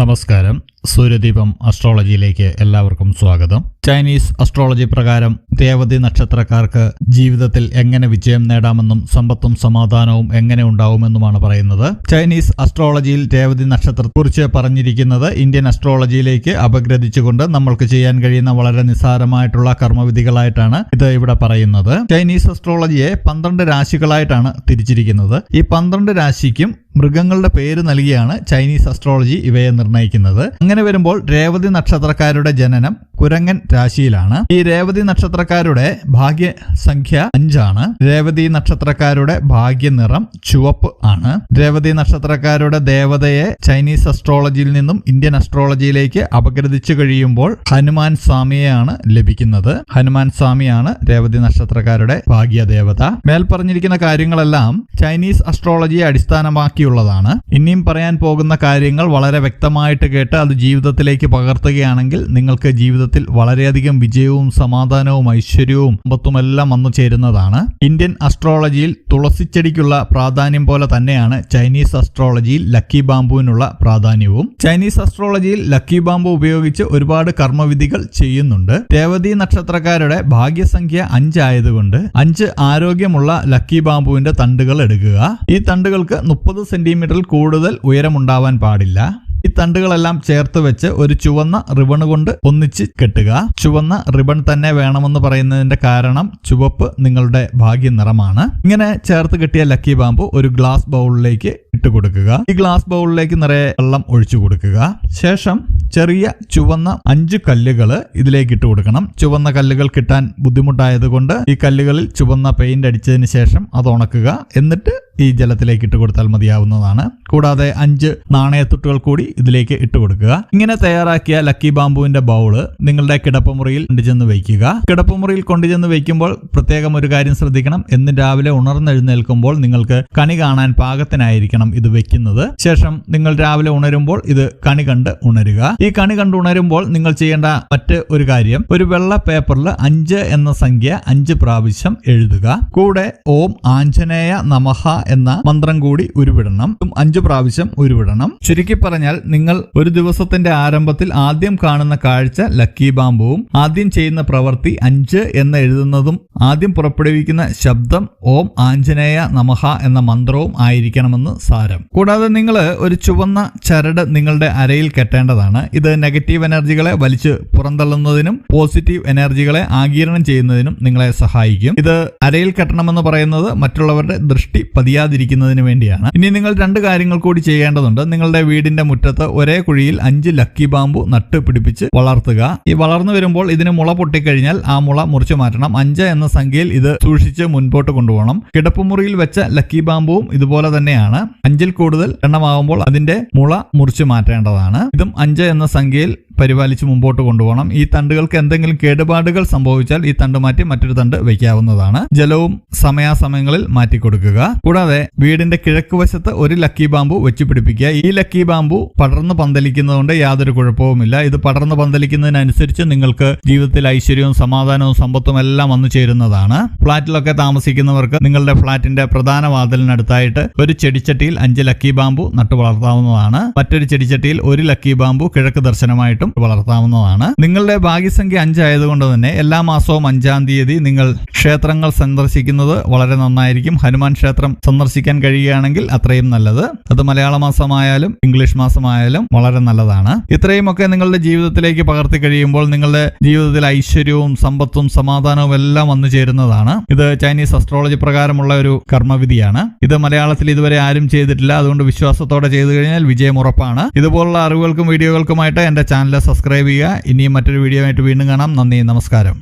നമസ്കാരം. സൂര്യദീപം അസ്ട്രോളജിയിലേക്ക് എല്ലാവർക്കും സ്വാഗതം. ചൈനീസ് അസ്ട്രോളജി പ്രകാരം രേവതി നക്ഷത്രക്കാർക്ക് ജീവിതത്തിൽ എങ്ങനെ വിജയം നേടാമെന്നും സമ്പത്തും സമാധാനവും എങ്ങനെ ഉണ്ടാവുമെന്നുമാണ് പറയുന്നത്. ചൈനീസ് അസ്ട്രോളജിയിൽ രേവതി നക്ഷത്രത്തെക്കുറിച്ച് പറഞ്ഞിരിക്കുന്നത് ഇന്ത്യൻ അസ്ട്രോളജിയിലേക്ക് അപഗ്രഥിച്ചുകൊണ്ട് നമ്മൾക്ക് ചെയ്യാൻ കഴിയുന്ന വളരെ നിസ്സാരമായിട്ടുള്ള കർമ്മവിധികളായിട്ടാണ് ഇത് ഇവിടെ പറയുന്നത്. ചൈനീസ് അസ്ട്രോളജിയെ പന്ത്രണ്ട് രാശികളായിട്ടാണ് തിരിച്ചിരിക്കുന്നത്. ഈ പന്ത്രണ്ട് രാശിക്കും മൃഗങ്ങളുടെ പേര് നൽകിയാണ് ചൈനീസ് അസ്ട്രോളജി ഇവയെ നിർണയിക്കുന്നത്. അങ്ങനെ വരുമ്പോൾ രേവതി നക്ഷത്രക്കാരുടെ ജനനം കുരങ്ങൻ രാശിയിലാണ്. ഈ രേവതി നക്ഷത്രക്കാരുടെ ഭാഗ്യ സംഖ്യ അഞ്ചാണ്. രേവതി നക്ഷത്രക്കാരുടെ ഭാഗ്യ നിറം ചുവപ്പ് ആണ്. രേവതി നക്ഷത്രക്കാരുടെ ദേവതയെ ചൈനീസ് അസ്ട്രോളജിയിൽ നിന്നും ഇന്ത്യൻ അസ്ട്രോളജിയിലേക്ക് അപഗ്രഥിച്ചു കഴിയുമ്പോൾ ഹനുമാൻ സ്വാമിയെയാണ് ലഭിക്കുന്നത്. ഹനുമാൻ സ്വാമിയാണ് രേവതി നക്ഷത്രക്കാരുടെ ഭാഗ്യ ദേവത മേൽ പറഞ്ഞിരിക്കുന്ന കാര്യങ്ങളെല്ലാം ചൈനീസ് അസ്ട്രോളജിയെ അടിസ്ഥാനമാക്കിയുള്ളതാണ്. ഇനിയും പറയാൻ പോകുന്ന കാര്യങ്ങൾ വളരെ വ്യക്തമായിട്ട് കേട്ട് അത് ജീവിതത്തിലേക്ക് പകർത്തുകയാണെങ്കിൽ നിങ്ങൾക്ക് ജീവിതത്തിൽ വളരെയധികം വിജയവും സമാധാനവും ഐശ്വര്യവും സമ്പത്തുമെല്ലാം വന്നു ചേരുന്നതാണ്. ഇന്ത്യൻ അസ്ട്രോളജിയിൽ തുളസിച്ചെടിക്കുള്ള പ്രാധാന്യം പോലെ തന്നെയാണ് ചൈനീസ് അസ്ട്രോളജിയിൽ ലക്കി ബാമ്പുവിനുള്ള പ്രാധാന്യവും. ചൈനീസ് അസ്ട്രോളജിയിൽ ലക്കി ബാമ്പു ഉപയോഗിച്ച് ഒരുപാട് കർമ്മവിധികൾ ചെയ്യുന്നുണ്ട്. രേവതി നക്ഷത്രക്കാരുടെ ഭാഗ്യസംഖ്യ അഞ്ചായതുകൊണ്ട് അഞ്ച് ആരോഗ്യമുള്ള ലക്കി ബാമ്പുവിന്റെ തണ്ടുകൾ എടുക്കുക. ഈ തണ്ടുകൾക്ക് മുപ്പത് സെന്റിമീറ്ററിൽ കൂടുതൽ ഉയരമുണ്ടാവാൻ പാടില്ല. തണ്ടുകളെല്ലാം ചേർത്ത് വെച്ച് ഒരു ചുവന്ന റിബൺ കൊണ്ട് ഒന്നിച്ച് കെട്ടുക. ചുവന്ന റിബൺ തന്നെ വേണമെന്ന് പറയുന്നതിന്റെ കാരണം ചുവപ്പ് നിങ്ങളുടെ ഭാഗ്യ നിറമാണ് ഇങ്ങനെ ചേർത്ത് കെട്ടിയ ലക്കി ബാമ്പു ഒരു ഗ്ലാസ് ബൗളിലേക്ക് ഇട്ട് കൊടുക്കുക. ഈ ഗ്ലാസ് ബൗളിലേക്ക് നിറയെ വെള്ളം ഒഴിച്ചു കൊടുക്കുക. ശേഷം ചെറിയ ചുവന്ന അഞ്ച് കല്ലുകൾ ഇതിലേക്ക് ഇട്ട് കൊടുക്കണം. ചുവന്ന കല്ലുകൾ കിട്ടാൻ ബുദ്ധിമുട്ടായതുകൊണ്ട് ഈ കല്ലുകളിൽ ചുവന്ന പെയിന്റ് അടിച്ചതിന് ശേഷം അത് ഉണക്കുക. എന്നിട്ട് ഈ ജലത്തിലേക്ക് ഇട്ട് കൊടുത്താൽ മതിയാവുന്നതാണ്. കൂടാതെ അഞ്ച് നാണയത്തുട്ടുകൾ കൂടി ഇതിലേക്ക് ഇട്ട് കൊടുക്കുക. ഇങ്ങനെ തയ്യാറാക്കിയ ലക്കി ബാമ്പുവിന്റെ ബൗൾ നിങ്ങളുടെ കിടപ്പുമുറിയിൽ കൊണ്ടുചെന്ന് വയ്ക്കുക. കിടപ്പുമുറിയിൽ കൊണ്ടുചെന്ന് വയ്ക്കുമ്പോൾ പ്രത്യേകം ഒരു കാര്യം ശ്രദ്ധിക്കണം. എന്ന് രാവിലെ ഉണർന്നെഴുന്നേൽക്കുമ്പോൾ നിങ്ങൾക്ക് കണി കാണാൻ പാകത്തിനായിരിക്കണം ഇത് വെക്കുന്നത് ശേഷം നിങ്ങൾ രാവിലെ ഉണരുമ്പോൾ ഇത് കണി കണ്ട് ഉണരുക. ഈ കണി കണ്ട് ഉണരുമ്പോൾ നിങ്ങൾ ചെയ്യേണ്ട മറ്റ് ഒരു കാര്യം ഒരു വെള്ള പേപ്പറിൽ അഞ്ച് എന്ന സംഖ്യ അഞ്ച് പ്രാവശ്യം എഴുതുക. കൂടെ ഓം ആഞ്ജനേയ നമഹ എന്ന മന്ത്രം കൂടി ഉരുവിടണം. അഞ്ചു പ്രാവശ്യം ഉരുവിടണം. ചുരുക്കി പറഞ്ഞാൽ നിങ്ങൾ ഒരു ദിവസത്തിന്റെ ആരംഭത്തിൽ ആദ്യം കാണുന്ന കാഴ്ച ലക്കി ബാമ്പുവും ആദ്യം ചെയ്യുന്ന പ്രവൃത്തി അഞ്ച് എന്ന് എഴുതുന്നതും ആദ്യം പുറപ്പെടുവിക്കുന്ന ശബ്ദം ഓം ആഞ്ജനേയ നമഹ എന്ന മന്ത്രവും ആയിരിക്കണമെന്ന് സാരം. കൂടാതെ നിങ്ങൾ ഒരു ചുവന്ന ചരട് നിങ്ങളുടെ അരയിൽ കെട്ടേണ്ടതാണ്. ഇത് നെഗറ്റീവ് എനർജികളെ വലിച്ച് പുറന്തള്ളുന്നതിനും പോസിറ്റീവ് എനർജികളെ ആഗീരണം ചെയ്യുന്നതിനും നിങ്ങളെ സഹായിക്കും. ഇത് അരയിൽ കെട്ടണമെന്ന് പറയുന്നത് മറ്റുള്ളവരുടെ ദൃഷ്ടി പതിയാതിരിക്കുന്നതിന് വേണ്ടിയാണ്. ഇനി നിങ്ങൾ രണ്ട് കാര്യങ്ങൾ കൂടി ചെയ്യേണ്ടതുണ്ട്. നിങ്ങളുടെ വീടിന്റെ മുറ്റത്ത് ഒരേ കുഴിയിൽ അഞ്ച് ലക്കി ബാമ്പു നട്ട് പിടിപ്പിച്ച് വളർത്തുക. ഈ വളർന്നു വരുമ്പോൾ ഇതിന് മുള പൊട്ടിക്കഴിഞ്ഞാൽ ആ മുള മുറിച്ചു മാറ്റണം. അഞ്ച് എന്ന സംഖ്യയിൽ ഇത് സൂക്ഷിച്ച് മുൻപോട്ട് കൊണ്ടുപോകണം. കിടപ്പുമുറിയിൽ വെച്ച ലക്കി ബാമ്പുവും ഇതുപോലെ തന്നെയാണ്. അഞ്ചിൽ കൂടുതൽ എണ്ണമാകുമ്പോൾ അതിന്റെ മുള മുറിച്ചു മാറ്റേണ്ടതാണ്. ഇതും അഞ്ച് എന്ന സംഖ്യയിൽ പരിപാലിച്ച് മുമ്പോട്ട് കൊണ്ടുപോകണം. ഈ തണ്ടുകൾക്ക് എന്തെങ്കിലും കേടുപാടുകൾ സംഭവിച്ചാൽ ഈ തണ്ട് മാറ്റി മറ്റൊരു തണ്ട് വയ്ക്കാവുന്നതാണ്. ജലവും സമയാസമയങ്ങളിൽ മാറ്റി കൊടുക്കുക. കൂടാതെ വീടിന്റെ കിഴക്ക് വശത്ത് ഒരു ലക്കി ബാമ്പു വെച്ച് പിടിപ്പിക്കുക. ഈ ലക്കി ബാമ്പു പടർന്ന് പന്തലിക്കുന്നതുകൊണ്ട് യാതൊരു കുഴപ്പവുമില്ല. ഇത് പടർന്ന് പന്തലിക്കുന്നതിനനുസരിച്ച് നിങ്ങൾക്ക് ജീവിതത്തിൽ ഐശ്വര്യവും സമാധാനവും സമ്പത്തും എല്ലാം വന്നു ചേരുന്നതാണ്. ഫ്ളാറ്റിലൊക്കെ താമസിക്കുന്നവർക്ക് നിങ്ങളുടെ ഫ്ളാറ്റിന്റെ പ്രധാന വാതിലിനടുത്തായിട്ട് ഒരു ചെടിച്ചട്ടിയിൽ അഞ്ച് ലക്കി ബാമ്പു നട്ടു വളർത്താവുന്നതാണ് മറ്റൊരു ചെടിച്ചട്ടിയിൽ ഒരു ലക്കി ബാമ്പു കിഴക്ക് ദർശനമായിട്ടും വളർത്താവുന്നതാണ്. നിങ്ങളുടെ ഭാഗ്യസംഖ്യ അഞ്ചായതുകൊണ്ട് തന്നെ എല്ലാ മാസവും അഞ്ചാം തീയതി നിങ്ങൾ ക്ഷേത്രങ്ങൾ സന്ദർശിക്കുന്നത് വളരെ നന്നായിരിക്കും. ഹനുമാൻ ക്ഷേത്രം സന്ദർശിക്കാൻ കഴിയുകയാണെങ്കിൽ അത്രയും നല്ലത്. അത് മലയാള മാസമായാലും ഇംഗ്ലീഷ് മാസമായാലും വളരെ നല്ലതാണ്. ഇത്രയുമൊക്കെ നിങ്ങളുടെ ജീവിതത്തിലേക്ക് പകർത്തി കഴിയുമ്പോൾ നിങ്ങളുടെ ജീവിതത്തിൽ ഐശ്വര്യവും സമ്പത്തും സമാധാനവും എല്ലാം വന്നു ചേരുന്നതാണ്. ഇത് ചൈനീസ് അസ്ട്രോളജി പ്രകാരമുള്ള ഒരു കർമ്മവിധിയാണ്. ഇത് മലയാളത്തിൽ ഇതുവരെ ആരും ചെയ്തിട്ടില്ല. അതുകൊണ്ട് വിശ്വാസത്തോടെ ചെയ്തു കഴിഞ്ഞാൽ വിജയം ഉറപ്പാണ്. ഇതുപോലുള്ള അറിവുകൾക്കും വീഡിയോകൾക്കുമായിട്ട് എന്റെ ചാനൽ സബ്സ്ക്രൈബ് ചെയ്യുക. ഇനിയും മറ്റൊരു വീഡിയോ ആയിട്ട് വീണ്ടും കാണാം. നന്ദി നമസ്കാരം.